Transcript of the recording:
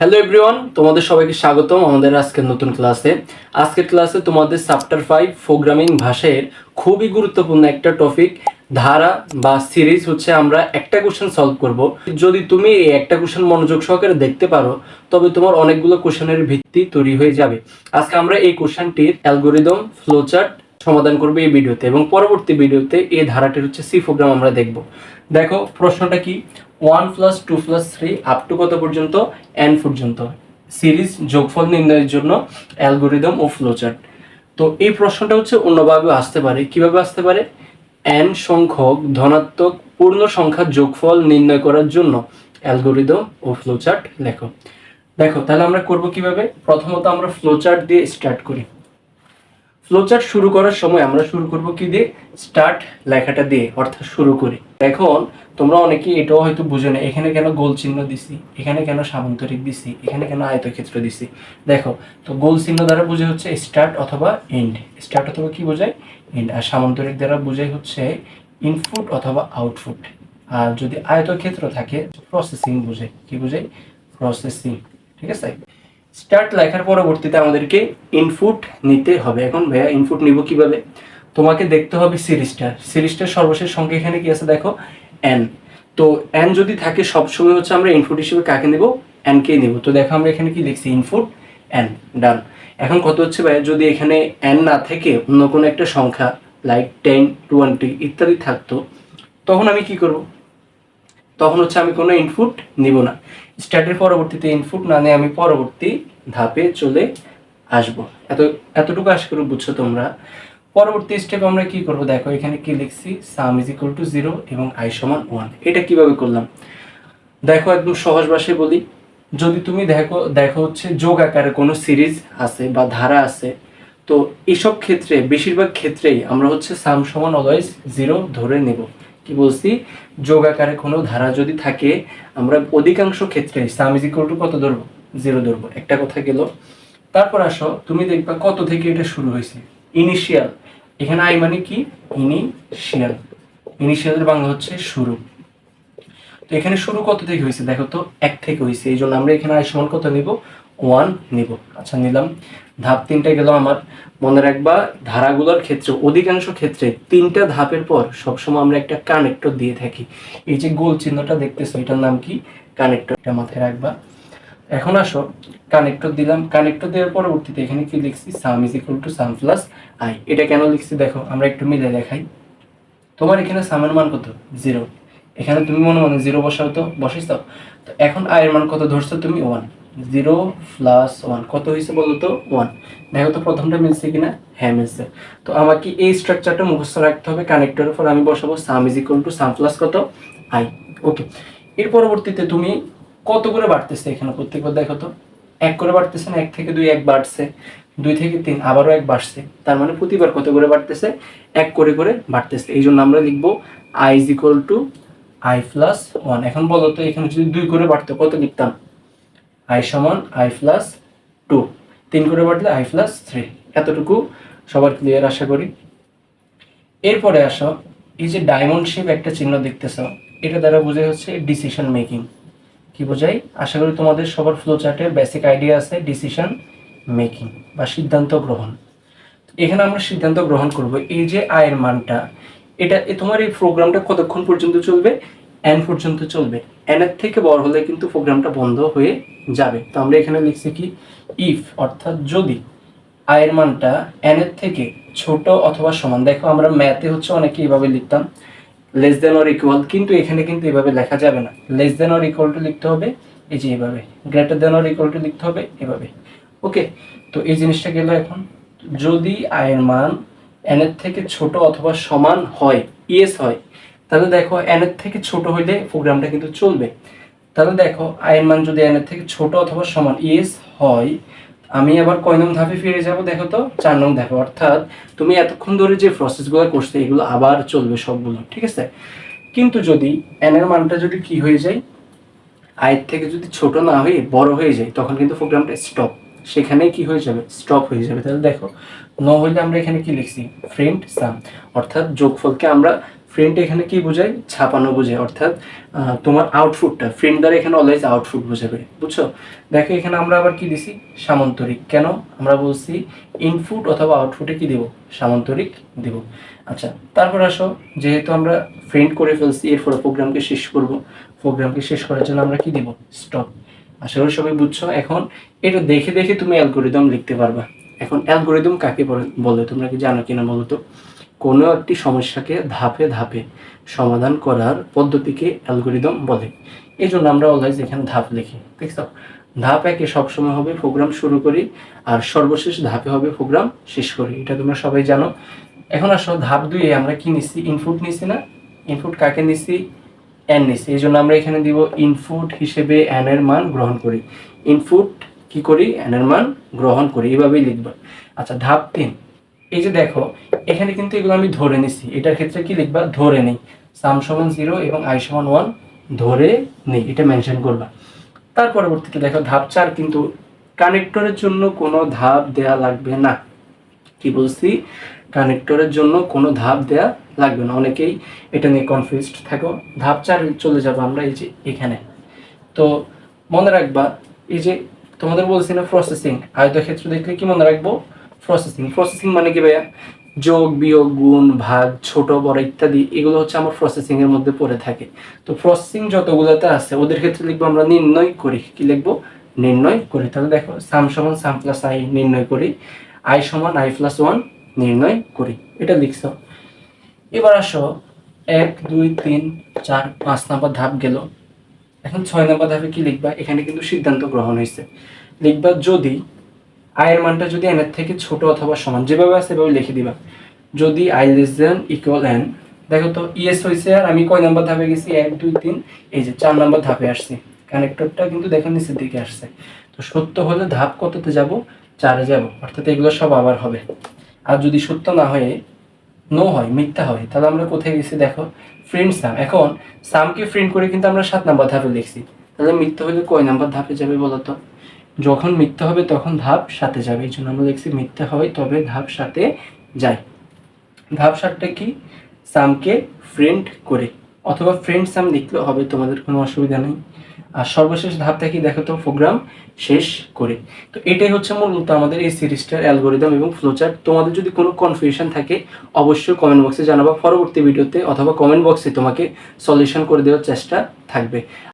Hello everyone তোমাদের সবাইকে স্বাগতম আমাদের আজকের নতুন ক্লাসে। আজকের ক্লাসে তোমাদের চ্যাপ্টার ফাইভ প্রোগ্রামিং ভাষার খুবই গুরুত্বপূর্ণ একটা টপিক ধারা বা সিরিজ হচ্ছে আমরা একটা কোশ্চেন সলভ করব। যদি তুমি এই একটা কোশ্চেন মনোযোগ সহকারে দেখতে পারো, তবে তোমার অনেকগুলো কোশ্চেনের ভিত্তি তৈরি হয়ে যাবে। আজকে আমরা এই কোশ্চেনটির অ্যালগোরিদম ফ্লোচার্ট সমাধান করব এই ভিডিওতে এবং পরবর্তী ভিডিওতে এই ধারাটির হচ্ছে সি প্রোগ্রাম আমরা দেখব। দেখো, প্রশ্নটা কি? One plus two plus three up to কত পর্যন্ত? এন পর্যন্ত। সিরিজ যোগফল নির্ণয়ের জন্য অ্যালগোরিদম ও ফ্লোচার্ট। তো এই প্রশ্নটা হচ্ছে অন্যভাবে আসতে পারে। কীভাবে আসতে পারে? এন সংখ্যক ধনাত্মক পূর্ণ সংখ্যার যোগফল নির্ণয় করার জন্য অ্যালগোরিদম ও ফ্লোচার্ট লেখো। দেখো, তাহলে আমরা করব কীভাবে? প্রথমত আমরা ফ্লোচার্ট দিয়ে স্টার্ট করি। ফ্লোচার্ট শুরু করার সময় আমরা শুরু করব কি দিয়ে? স্টার্ট লেখাটা দিয়ে, অর্থাৎ শুরু করি। এখন তোমরা অনেকেই এটাও হয়তো বুঝো না, এখানে কেন গোল চিহ্ন দিছি? এখানে কেন সামান্তরিক দিছি? এখানে কেন আয়তক্ষেত্র দিছি? দেখো, তো গোল চিহ্ন দ্বারা বুঝে হচ্ছে স্টার্ট অথবা এন্ড স্টার্ট অথবা কি বোঝায়? এন্ড আর সামান্তরিক দ্বারা বোঝায় হচ্ছে ইনপুট অথবা আউটপুট আর যদি আয়তক্ষেত্র থাকে প্রসেসিং বোঝায়। কি বোঝায়? প্রসেসিং ঠিক আছে? স্টার্ট লেখার পরবর্তীতে আমাদেরকে ইনপুট নিতে হবে। এখন ভাইয়া ইনপুট নিব কীভাবে? তোমাকে দেখতে হবে সিরিজটা। সিরিজটার সর্বশেষ সংখ্যা এখানে কি আছে দেখো? এন তো এন যদি থাকে, সবসময় হচ্ছে আমরা ইনপুট হিসেবে কাকে নেব? এন কে নেব। তো দেখো আমরা এখানে কি লিখছি? ইনপুট এন ডান এখন কত হচ্ছে ভাইয়া? যদি এখানে এন না থেকে অন্য কোনো একটা সংখ্যা লাইক টেন টোয়েন্টি ইত্যাদি থাকতো, তখন আমি কি করব? তখন হচ্ছে আমি কোনো ইনপুট নিব না। স্টার্টের পরবর্তীতে ইনপুট না নিয়ে আমি পরবর্তী ধাপে চলে আসব। এত, এতটুকু আশা করি বুঝছ তোমরা। পরবর্তী স্টেপ আমরা কি করব? দেখো, এখানে কি লিখছি? Sum is equal to zero এবং আই সমান ওয়ান এটা কীভাবে করলাম? দেখো, একদম সহজ ভাষায় বলি। যদি তুমি দেখো দেখো হচ্ছে যোগ আকারে কোনো সিরিজ আছে বা ধারা আছে, তো এসব ক্ষেত্রে, বেশিরভাগ ক্ষেত্রেই আমরা হচ্ছে সাম সমান অলওয়েজ জিরো ধরে নেব। কি বলছি? যোগ আকারে কোনো ধারা যদি থাকে, আমরা অধিকাংশ ক্ষেত্রে, সাম ইজ ইকুয়াল টু কত ধরবো? জিরো ধরবো। একটা কথা গেল। তারপর আসো, তুমি দেখবা কত থেকে এটা শুরু হয়েছে? ইনিশিয়াল এখানে আই মানে কি? ইনিশিয়াল ইনিশিয়ালের বাংলা হচ্ছে শুরু। তো এখানে শুরু কত থেকে হয়েছে? দেখো তো, এক থেকে হয়েছে। এই জন্য আমরা এখানে আই সমান কত নিব? ওয়ান নিব। আচ্ছা নিলাম। ধাপ তিনটা গেল আমার। মনে রাখবা, ধারাগুলোর ক্ষেত্রে, অধিকাংশ ক্ষেত্রে তিনটা ধাপের পর সবসময় আমরা একটা কানেক্টর দিয়ে থাকি। এই যে গোল চিহ্নটা দেখতেছো, এটার নাম কি? কানেক্টর এটা মাথায় রাখবা। এখন আসো কানেক্টর দিলাম। কানেক্টর দেওয়ার পরবর্তীতে এখানে কি লিখছি? Sum is equal to sum plus i এটা কেন লিখছি? দেখো, আমরা একটু মিলে দেখাই। তোমার এখানে সামের মান কত? জিরো এখানে তুমি মনে মনে জিরো বসাও তো, বসাইছ? তো এখন আয়ের মান কত ধরছো? তুমি ওয়ান জিরো প্লাস ওয়ান। কত হয়েছে বলো তো ওয়ান। দেখো তো প্রথমটা মিলছে কিনা? হ্যাঁ মিলছে। তো আমাকে এই স্ট্রাকচারটা মুখস্থ রাখতে হবে কানেক্টরের পর আমি বসাবো sum is equal to sum plus কত? আই ওকে এর পরবর্তীতে তুমি কত করে বাড়তেছে এখানে প্রত্যেকবার দেখো তো? এক করে বাড়তেছে না? এক থেকে দুই এক বাড়ছে। দুই থেকে তিন আবারও এক বাড়ছে। তার মানে প্রতিবার কত করে বাড়তেছে? এক করে করে বাড়তেছে। এই জন্য আমরা লিখব i is equal to i plus one এখন বলো তো, এখানে যদি দুই করে বাড়তো, কত লিখতাম? আই সমান আই প্লাস টু। তিন করে বাড়লে আই প্লাস থ্রি। এতটুকু সবার ক্লিয়ার আশা করি। এরপরে আসো, এই যে ডায়মন্ড শেপ একটা চিহ্ন দেখতেছ, এটা দ্বারা বোঝাই হচ্ছে ডিসিশন মেকিং কি বোঝাই? আশা করি তোমাদের সবার ফ্লো চার্টের বেসিক আইডিয়া আছে ডিসিশন মেকিং বা সিদ্ধান্ত গ্রহণ। এখানে আমরা সিদ্ধান্ত গ্রহণ করব, এই যে আয়ের মানটা, এটা তোমার এই প্রোগ্রামটা কতক্ষণ পর্যন্ত চলবে? এন পর্যন্ত চলবে। এন এর থেকে বড় হলে কিন্তু প্রোগ্রামটা বন্ধ হয়ে যাবে। তো আমরা এখানে লিখছি কি? ইফ অর্থাৎ যদি আয়ের মানটা এন এর থেকে ছোট অথবা সমান, দেখো আমরা ম্যাথে হচ্ছে অনেকে এইভাবে লিখতাম লেস দেন অর ইকুয়াল কিন্তু এখানে কিন্তু এভাবে লেখা যাবে না। Less than or equal to লিখতে হবে, এই যে এভাবে। Greater than or equal to লিখতে হবে, এভাবে। ওকে তো এই জিনিসটা গেল এখন। যদি আয়ের মান এন এর থেকে ছোট অথবা সমান হয় ইয়েস হয় তাহলে দেখো এন এর থেকে ছোট হইলে প্রোগ্রামটা কিন্তু চলবে। তাহলে দেখো আয়ের মান যদি এন এর থেকে ছোট অথবা সমান ইয়েস হয়, আমি আবার কয় নং ধাপে ফিরে যাব দেখো তো? চার নং ধাপে। অর্থাৎ তুমি এতক্ষণ ধরে যে প্রসেসগুলো করছ, এগুলো আবার চলবে সবগুলো, ঠিক আছে? কিন্তু যদি এন এর মানটা যদি কি হয়ে যায় আয়ের থেকে যদি ছোট না হয়ে বড় হয়ে যায়, তখন কিন্তু প্রোগ্রামটা স্টপ সেখানেই কি হয়ে যাবে? স্টপ হয়ে যাবে। তাহলে দেখো, ন হইলে আমরা এখানে কি লিখছি? ফ্রেন্ড সাম অর্থাৎ যোগফলকে আমরা প্রিন্ট এখানে কি বোঝায়? ছাপানো বোঝায়, অর্থাৎ তোমার আউটফুটটা প্রিন্ট দ্বারা এখানে অলওয়েজ আউটপুট বোঝাবে, বুঝছ? দেখো, এখানে আমরা আবার কি দিছি? সামান্তরিক। কেন? আমরা বলছি ইনপুট অথবা আউটপুটে কি দিব? সামান্তরিক দিব। আচ্ছা তারপর আসো, যেহেতু আমরা প্রিন্ট করে ফেলছি, এরপরে প্রোগ্রামকে শেষ করব। প্রোগ্রামকে শেষ করার জন্য আমরা কি দিব? স্টপ আশা করি সবাই বুঝছ? এখন এটা দেখে দেখে তুমি অ্যালগোরিদম লিখতে পারবা। এখন অ্যালগোরিদম কাকে বলে? তোমরা কি জানো কিনা বলো তো? কোনো একটি সমস্যাকে ধাপে ধাপে সমাধান করার পদ্ধতিকে অ্যালগোরিদম বলে। এই জন্য আমরা অলওয়েজ এখানে ধাপ লিখি, দেখছ? ধাপ একে সবসময় হবে প্রোগ্রাম শুরু করি আর সর্বশেষ ধাপে হবে প্রোগ্রাম শেষ করি, এটা তোমরা সবাই জানো। এখন আসো, ধাপ দুইয়ে আমরা কি নিচ্ছি ইনপুট নিচ্ছি না? ইনপুট কাকে নিচ্ছি এন নিচ্ছি এই জন্য আমরা এখানে দিব ইনপুট হিসেবে এন এর মান গ্রহণ করি। ইনপুট কি করি? এন এর মান গ্রহণ করি এভাবেই লিখবা। আচ্ছা ধাপ তিন। এই যে দেখো, এখানে কিন্তু এগুলো আমি ধরে নিছি। এটার ক্ষেত্রে কি লিখবা? ধরে নেই। সাম সমান জিরো এবং আই সমান ওয়ান ধরে নেই। এটা মেনশন করবা। তার পরবর্তীতে দেখো, ধাপ চার কিন্তু কানেক্টরের জন্য কোনো ধাপ দেয়া লাগবে না। কি বলছি? কানেক্টরের জন্য কোনো ধাপ দেয়া লাগবে না। অনেকেই এটা নিয়ে কনফিউজড থাকো। ধাপ চার চলে যাব আমরা এই যে এখানে। তো মনে রাখবা, এই যে তোমাদের বলছি না প্রসেসিং আয়তক্ষেত্র দেখলে কি মনে রাখব? প্রসেসিং প্রসেসিং মানে কি ভাইয়া? যোগ, বিয়োগ, গুণ, ভাগ, ছোট, বড় ইত্যাদি, এগুলো হচ্ছে আমার প্রসেসিং এর মধ্যে পড়ে থাকে। তো প্রসেসিং যতগুলোতে আছে, ওদের ক্ষেত্রে লিখব আমরা নির্ণয় করি। কি লিখব? নির্ণয় করি। তাহলে দেখো সাম সমান সাম প্লাস আই নির্ণয় করি। আই সমান আই প্লাস ওয়ান নির্ণয় করি। এটা লিখছো। এবার আসো, এক, দুই, তিন, চার, পাঁচ নাম্বার ধাপ গেল। এখন ছয় নাম্বার ধাপে কি লিখবা? এখানে কিন্তু সিদ্ধান্ত গ্রহণ হয়েছে। লিখবা যদি আয়ের মানটা যদি এনের থেকে ছোট অথবা সমান, যেভাবে আছে সেভাবে লিখে দিবা। যদি i less than equal n দেখো তো ইএস হয়েছে আর আমি কয় নাম্বার ধাপে গেছি? এক, দুই, তিন। এই যে চার নাম্বার ধাপে আসছি। কানেক্টরটা কিন্তু দেখো নিচের দিকে আসছে। তো সত্য হলে ধাপ কততে যাব? চারে যাব। অর্থাৎ এগুলো সব আবার হবে। আর যদি সত্য না হয়ে নো হয়, মিথ্যা হয়, তাহলে আমরা কোথায় গেছি দেখো? ফ্রেন্ড সাম এখন সামকে ফ্রেন্ড করে কিন্তু আমরা সাত নাম্বার ধাপে লিখছি। তাহলে মিথ্যা হলে কয় নাম্বার ধাপে যাবে বলো তো? যখন মিথ্যা হবে তখন ধাপ সাথে যাবে। এই জন্য আমরা লিখছি মিথ্যা হয়, তবে ধাপ সাথে যায়। ধাপ সাতটা কি? সামকে ফ্রেন্ড করে। অথবা ফ্রেন্ড সাম লিখলেও হবে, তোমাদের কোনো অসুবিধা নেই। আর সর্বশেষ ধাপটা কি? দেখো তো প্রোগ্রাম শেষ করে। তো এটাই হচ্ছে মূলত আমাদের এই সিরিজটার অ্যালগোরিদম এবং ফ্লোচার্ট তোমাদের যদি কোনো কনফিউশন থাকে, অবশ্যই কমেন্ট বক্সে জানাবা। পরবর্তী ভিডিওতে অথবা কমেন্ট বক্সে তোমাকে সলিউশন করে দেওয়ার চেষ্টা থাকবে।